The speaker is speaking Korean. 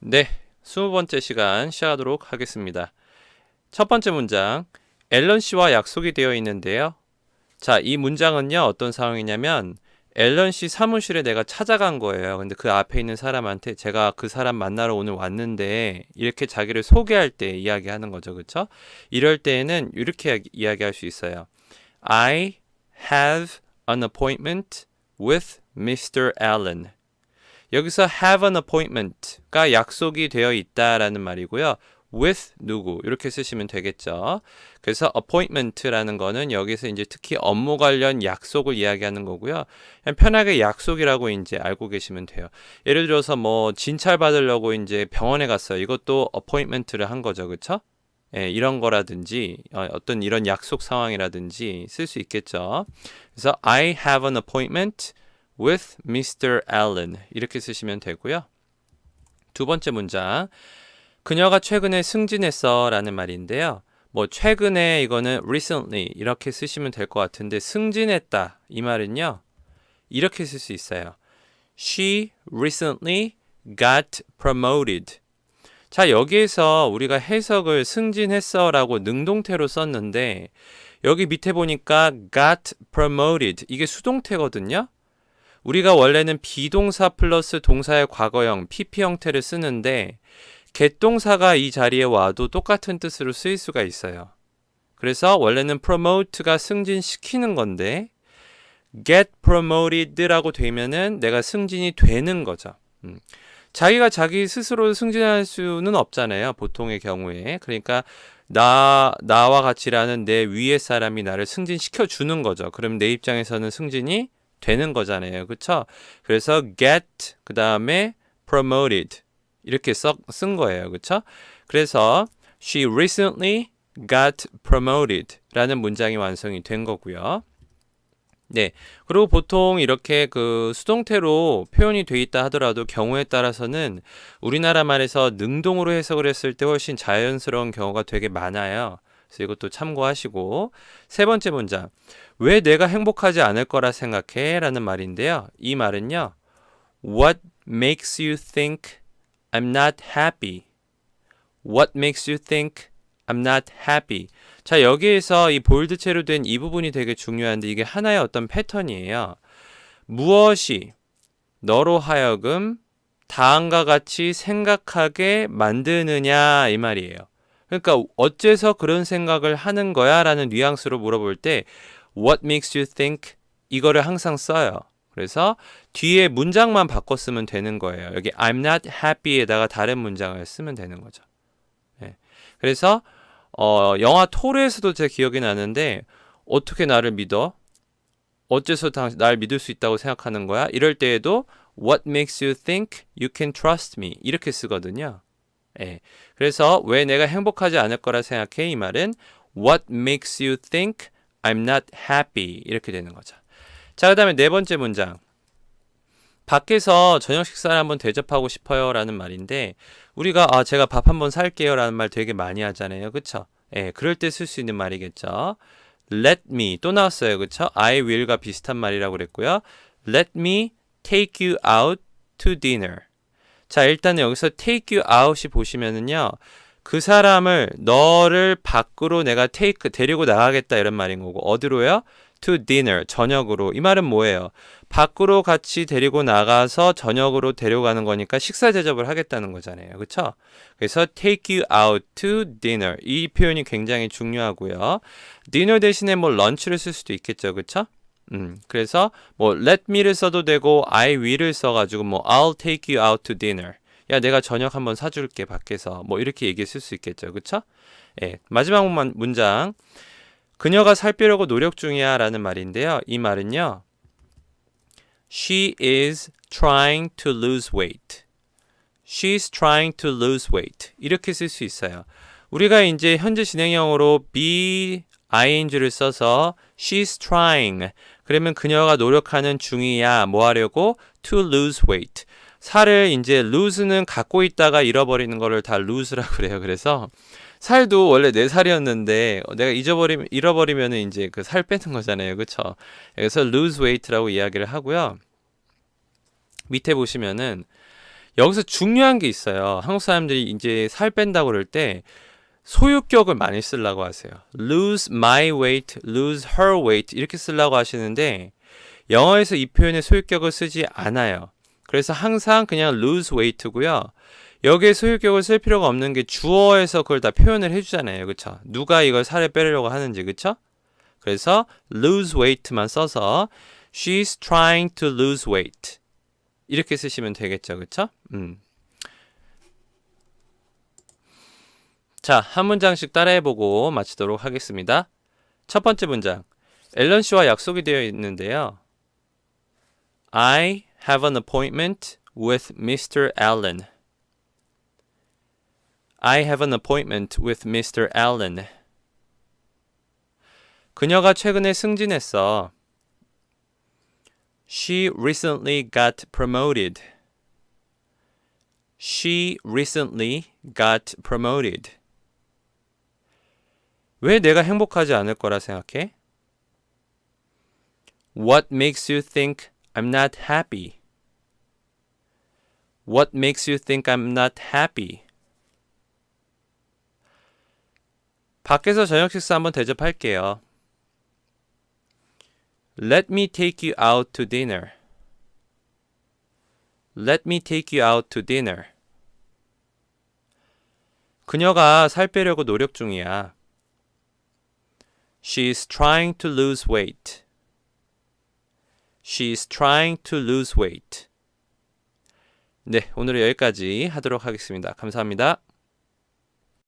네, 스무 번째 시간 시작하도록 하겠습니다. 첫 번째 문장, 앨런 씨와 약속이 되어 있는데요. 자, 이 문장은요, 어떤 상황이냐면, 앨런 씨 사무실에 내가 찾아간 거예요. 근데 그 앞에 있는 사람한테 제가 그 사람 만나러 오늘 왔는데, 이렇게 자기를 소개할 때 이야기하는 거죠. 그쵸? 이럴 때에는 이렇게 이야기할 수 있어요. I have an appointment with Mr. Allen. 여기서 have an appointment가 약속이 되어 있다라는 말이고요. with 누구 이렇게 쓰시면 되겠죠. 그래서 appointment라는 거는 여기서 이제 특히 업무 관련 약속을 이야기하는 거고요. 그냥 편하게 약속이라고 이제 알고 계시면 돼요. 예를 들어서 뭐 진찰 받으려고 이제 병원에 갔어요. 이것도 appointment를 한 거죠. 그렇죠? 예, 이런 거라든지 어, 어떤 이런 약속 상황이라든지 쓸 수 있겠죠. 그래서 I have an appointment with Mr. Allen 이렇게 쓰시면 되고요. 두 번째 문장 그녀가 최근에 승진했어라는 말인데요. 뭐 최근에 이거는 recently 이렇게 쓰시면 될 것 같은데 승진했다 이 말은요. 이렇게 쓸 수 있어요. She recently got promoted. 자, 여기에서 우리가 해석을 승진했어라고 능동태로 썼는데 여기 밑에 보니까 got promoted 이게 수동태거든요. 우리가 원래는 비동사 플러스 동사의 과거형 PP 형태를 쓰는데 get 동사가 이 자리에 와도 똑같은 뜻으로 쓰일 수가 있어요. 그래서 원래는 promote가 승진시키는 건데 get promoted라고 되면은 내가 승진이 되는 거죠. 음. 자기가 자기 스스로 승진할 수는 없잖아요. 보통의 경우에. 그러니까 나 나와 같이 일하는 내 위의 사람이 나를 승진시켜 주는 거죠. 그럼 내 입장에서는 승진이 되는 거잖아요. 그렇죠? 그래서 get 그 다음에 promoted 이렇게 써, 쓴 거예요. 그렇죠? 그래서 she recently got promoted라는 문장이 완성이 된 거고요. 네. 그리고 보통 이렇게 그 수동태로 표현이 돼 있다 하더라도 경우에 따라서는 우리나라 말에서 능동으로 해석을 했을 때 훨씬 자연스러운 경우가 되게 많아요. 그래서 이것도 참고하시고 세 번째 문장. 왜 내가 행복하지 않을 거라 생각해? 라는 말인데요. 이 말은요. What makes you think I'm not happy? What makes you think I'm not happy? 자, 여기에서 이 볼드체로 된 이 부분이 되게 중요한데 이게 하나의 어떤 패턴이에요. 무엇이 너로 하여금 다음과 같이 생각하게 만드느냐 이 말이에요. 그러니까 어째서 그런 생각을 하는 거야? 라는 뉘앙스로 물어볼 때 what makes you think 이거를 항상 써요. 그래서 뒤에 문장만 바꿔 쓰면 되는 거예요. 여기 I'm not happy에다가 다른 문장을 쓰면 되는 거죠. 예. 그래서 어, 영화 토르에서도 제 기억이 나는데 어떻게 나를 믿어? 어째서 당, 날 믿을 수 있다고 생각하는 거야? 이럴 때에도 What makes you think you can trust me? 이렇게 쓰거든요. 예. 그래서 왜 내가 행복하지 않을 거라 생각해? 이 말은 What makes you think I'm not happy? 이렇게 되는 거죠. 자, 그 다음에 네 번째 문장. 밖에서 저녁 식사를 한번 대접하고 싶어요 라는 말인데 우리가 아 제가 밥 한번 살게요 라는 말 되게 많이 하잖아요 그쵸 예 그럴 때 쓸 수 있는 말이겠죠 let me 또 나왔어요 그쵸 I will과 비슷한 말이라고 그랬고요 let me take you out to dinner 자 일단 여기서 take you out이 보시면은요 그 사람을 너를 밖으로 내가 take 데리고 나가겠다 이런 말인 거고 어디로요 to dinner 저녁으로 이 말은 뭐예요 밖으로 같이 데리고 나가서 저녁으로 데려가는 거니까 식사 대접을 하겠다는 거잖아요. 그렇죠? 그래서 take you out to dinner 이 표현이 굉장히 중요하고요. dinner 대신에 뭐 런치를 쓸 수도 있겠죠. 그렇죠? 음, 그래서 뭐 let me를 써도 되고 I will을 써가지고 뭐 I'll take you out to dinner. 야, 내가 저녁 한번 사줄게 밖에서 뭐 이렇게 얘기했을 수 있겠죠, 그렇죠? 예, 마지막 문장. 그녀가 살 빼려고 노력 중이야라는 말인데요. 이 말은요. She is trying to lose weight. She's trying to lose weight. 이렇게 쓸 수 있어요. 우리가 이제 현재 진행형으로 be ing를 써서 she's trying. 그러면 그녀가 노력하는 중이야. 뭐 하려고? to lose weight. 살을 이제 lose는 갖고 있다가 잃어버리는 거를 다 lose라고 그래요. 그래서 살도 원래 내 살이었는데 내가 잊어버리면 잃어버리면 이제 그 살 빼는 거잖아요. 그렇죠? 그래서 lose weight라고 이야기를 하고요. 밑에 보시면은 여기서 중요한 게 있어요. 한국 사람들이 이제 살 뺀다고 그럴 때 소유격을 많이 쓰려고 하세요. lose my weight, lose her weight 이렇게 쓰려고 하시는데 영어에서 이 표현의 소유격을 쓰지 않아요. 그래서 항상 그냥 lose weight고요. 여기에 소유격을 쓸 필요가 없는 게 주어에서 그걸 다 표현을 해주잖아요. 그쵸? 누가 이걸 살을 빼려고 하는지, 그쵸? 그래서 lose weight만 써서 she's trying to lose weight. 이렇게 쓰시면 되겠죠. 그쵸? 음. 자, 한 문장씩 따라해보고 마치도록 하겠습니다. 첫 번째 문장. 앨런 씨와 약속이 되어 있는데요. I have an appointment with Mr. Allen. I have an appointment with Mr. Allen. 그녀가 최근에 승진했어. She recently got promoted. She recently got promoted. 왜 내가 행복하지 않을 거라 생각해? What makes you think I'm not happy? What makes you think I'm not happy? 밖에서 저녁 식사 한번 대접할게요. Let me take you out to dinner. Let me take you out to dinner. 그녀가 살 빼려고 노력 중이야. She's trying to lose weight. She's trying to lose weight. 네, 오늘은 여기까지 하도록 하겠습니다. 감사합니다.